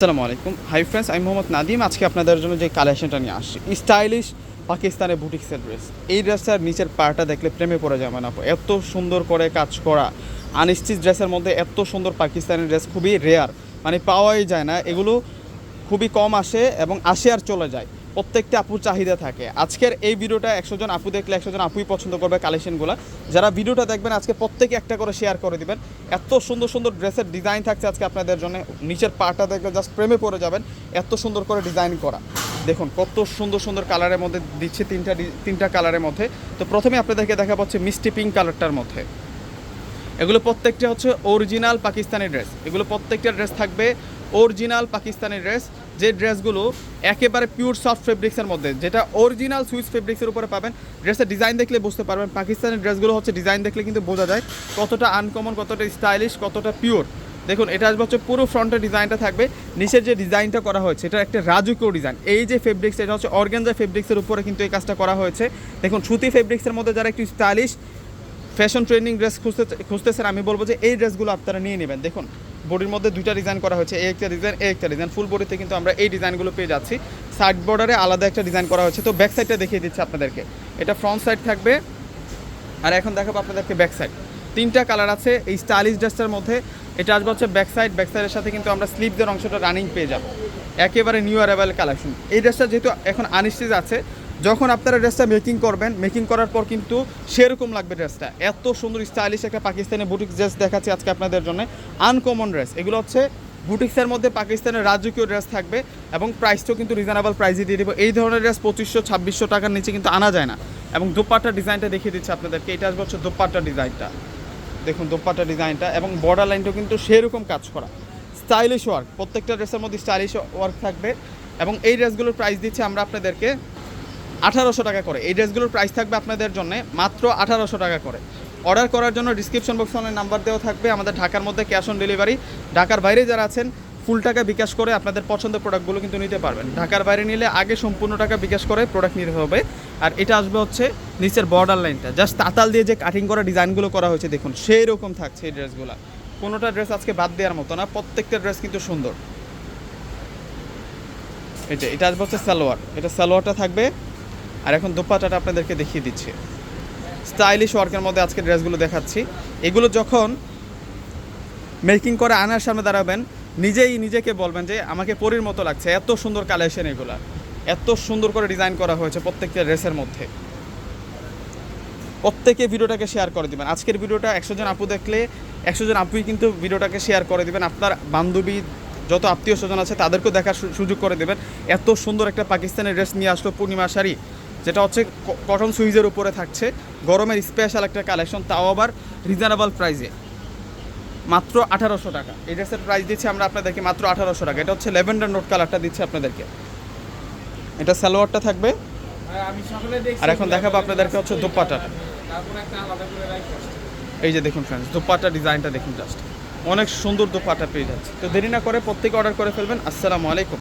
আসসালামু আলাইকুম। Hi friends আমি মোহাম্মদ নাদিম আজকে আপনাদের জন্য যে কালেকশনটা নিয়ে আসছি স্টাইলিশ পাকিস্তানের বুটিক্সের ড্রেস এই ড্রেসটার নিচের পাটা দেখলে প্রেমে পড়ে যাবে না এত সুন্দর করে কাজ করা আনস্টিচ ড্রেসের মধ্যে এত সুন্দর পাকিস্তানের ড্রেস খুবই রেয়ার মানে পাওয়াই যায় না। এগুলো খুবই কম আসে এবং আসে আর চলে যায়। প্রত্যেকটা আপুর চাহিদা থাকে। আজকের এই ভিডিওটা একশো জন আপু দেখলে একশো জন আপুই পছন্দ করবে কালেকশনগুলো। যারা ভিডিওটা দেখবেন, আজকে প্রত্যেকে একটা করে শেয়ার করে দিবেন। এত সুন্দর সুন্দর ড্রেসের ডিজাইন থাকছে আজকে আপনাদের জন্য। নিচের পাটা দেখলে জাস্ট প্রেমে পড়ে যাবেন। এত সুন্দর করে ডিজাইন করা। দেখুন, কত সুন্দর সুন্দর কালারের মধ্যে দিচ্ছে তিনটা তিনটা কালারের মধ্যে। তো প্রথমে আপনাদেরকে দেখা পাচ্ছে মিষ্টি পিঙ্ক কালারটার মধ্যে। এগুলো প্রত্যেকটা হচ্ছে অরিজিনাল পাকিস্তানি ড্রেস এগুলো প্রত্যেকটা ড্রেস থাকবে অরিজিনাল পাকিস্তানি ড্রেস যে ড্রেসগুলো একেবারে পিওর সফট ফেব্রিক্সের মধ্যে, যেটা অরিজিনাল সুইস ফেব্রিক্সের উপরে পাবেন ড্রেসের ডিজাইন দেখলে বুঝতে পারবেন। পাকিস্তানের ড্রেসগুলো হচ্ছে ডিজাইন দেখলে কিন্তু বোঝা যায় কতটা আনকমন কতটা স্টাইলিশ কতটা পিওর দেখুন, এটা আসবে হচ্ছে পুরো ফ্রন্টের ডিজাইনটা থাকবে। নিচের যে ডিজাইনটা করা হয়েছে, এটা একটা রাজকীয় ডিজাইন এই যে ফেব্রিক্স এটা হচ্ছে অর্গানজা ফেব্রিক্সের উপরে কিন্তু এই কাজটা করা হয়েছে। দেখুন, সুতি ফেব্রিক্সের মধ্যে যারা একটু স্টাইলিশ ফ্যাশন ট্রেন্ডিং ড্রেস খুঁজতে খুঁজতেছেন, আমি বলব যে এই ড্রেসগুলো আপনারা নিয়ে নেবেন। দেখুন বডির মধ্যে দুইটা ডিজাইন করা হয়েছে, এই একটা ডিজাইন এই একটা ডিজাইন ফুল বডিতে কিন্তু আমরা এই ডিজাইনগুলো পেয়ে যাচ্ছি। সাইড বর্ডারে আলাদা একটা ডিজাইন করা হয়েছে। তো ব্যাক সাইডটা দেখিয়ে দিচ্ছি আপনাদেরকে। এটা ফ্রন্ট সাইড থাকবে। আর এখন দেখাবো আপনাদেরকে ব্যাক সাইড তিনটা কালার আছে এই স্টাইলিশ ড্রেসটার মধ্যে। এটা আসবে হচ্ছে ব্যাক সাইড ব্যাক সাইডের সাথে কিন্তু আমরা স্লিপদের অংশটা রানিং পেয়ে যাব। একেবারে নিউ অ্যারাইভাল কালেকশন এই ড্রেসটা যেহেতু এখন আনস্টিচ আছে যখন আপনারা ড্রেসটা মেকিং করবেন মেকিং করার পর কিন্তু সেরকম লাগবে ড্রেসটা এত সুন্দর স্টাইলিশ একটা পাকিস্তানি বুটিক ড্রেস দেখাচ্ছি আজকে আপনাদের জন্য। আনকমন ড্রেস এগুলো হচ্ছে বুটিক্সের মধ্যে পাকিস্তানের রাজকীয় ড্রেস থাকবে এবং প্রাইসটাও কিন্তু রিজনেবল প্রাইসে দিয়ে দেবো। এই ধরনের ড্রেস পঁচিশশো, ছাব্বিশশো টাকার নিচে কিন্তু আনা যায় না। এবং দোপাট্টার ডিজাইনটা দেখিয়ে দিচ্ছি আপনাদেরকে। এটা আসবে হচ্ছে দোপাট্টার ডিজাইনটা দেখুন দোপাট্টা ডিজাইনটা এবং বর্ডার লাইনটাও কিন্তু সেরকম কাজ করা। স্টাইলিশ ওয়ার্ক প্রত্যেকটা ড্রেসের মধ্যে স্টাইলিশ ওয়ার্ক থাকবে। এবং এই ড্রেসগুলোর প্রাইস দিচ্ছি আমরা আপনাদেরকে আঠারোশো টাকা করে। এই ড্রেসগুলোর প্রাইস থাকবে আপনাদের জন্য মাত্র আঠারোশো টাকা করে। অর্ডার করার জন্য ডিসক্রিপশন বক্সে নাম্বার দেওয়া থাকবে। আমাদের ঢাকার মধ্যে ক্যাশ অন ডেলিভারি ঢাকার বাইরে যারা আছেন ফুল টাকা বিকাশ করে আপনাদের পছন্দের প্রোডাক্টগুলো কিন্তু নিতে পারবেন। ঢাকার বাইরে নিলে আগে সম্পূর্ণ টাকা বিকাশ করে প্রোডাক্ট নিতে হবে। আর এটা আসবে হচ্ছে নিচের বর্ডার লাইনটা জাস্ট তাতাল দিয়ে যে কাটিং করা ডিজাইনগুলো করা হয়েছে, দেখুন সেই রকম থাকছে এই ড্রেসগুলো কোনোটা ড্রেস আজকে বাদ দেওয়ার মতো না, প্রত্যেকটা ড্রেস কিন্তু সুন্দর। এটা এটা আসবে হচ্ছে সালোয়ার। এটা সালোয়ারটা থাকবে আর এখন দোপাটাটা আপনাদেরকে দেখিয়ে দিচ্ছি। স্টাইলিশ ওয়ার্কের মধ্যে আজকে ড্রেসগুলো দেখাচ্ছি। এগুলো যখন মেকিং করে আনার সামনে দাঁড়াবেন, নিজেই নিজেকে বলবেন যে, আমাকে পরীর মতো লাগছে, এত সুন্দর কালেকশন এগুলা। এত সুন্দর করে ডিজাইন করা হয়েছে প্রত্যেকটা ড্রেসের মধ্যে। প্রত্যেকে ভিডিওটাকে শেয়ার করে দিবেন। আজকের ভিডিওটা একশো জন আপু দেখলে, একশো জন আপুই কিন্তু ভিডিওটাকে শেয়ার করে দিবেন। আপনার বান্ধবী যত আত্মীয় স্বজন আছে, তাদেরকেও দেখার সুযোগ করে দেবেন। এত সুন্দর একটা পাকিস্তানের ড্রেস নিয়ে আসলো পূর্ণিমা শাড়ি। যেটা হচ্ছে কটন সুইজের উপরে থাকছে। গরমের স্পেশাল একটা কালেকশন তাও আবার রিজনেবল প্রাইসে মাত্র আঠারোশো টাকা। এই ড্রেসের প্রাইস দিচ্ছি আমরা আপনাদেরকে মাত্র আঠারোশো টাকা। এটা হচ্ছে লেভেন্ডার নোট কালারটা দিচ্ছি আপনাদেরকে। এটা সালোয়ারটা থাকবে। আর এখন দেখাবো আপনাদেরকে হচ্ছে রাখি এই যে দেখুন ফ্রেন্ডস দোপাট্টা ডিজাইনটা দেখুন জাস্ট অনেক সুন্দর দোপাট্টা পেয়ে যাচ্ছে। তো দেরি না করে প্রত্যেকে অর্ডার করে ফেলবেন। আসসালামু আলাইকুম।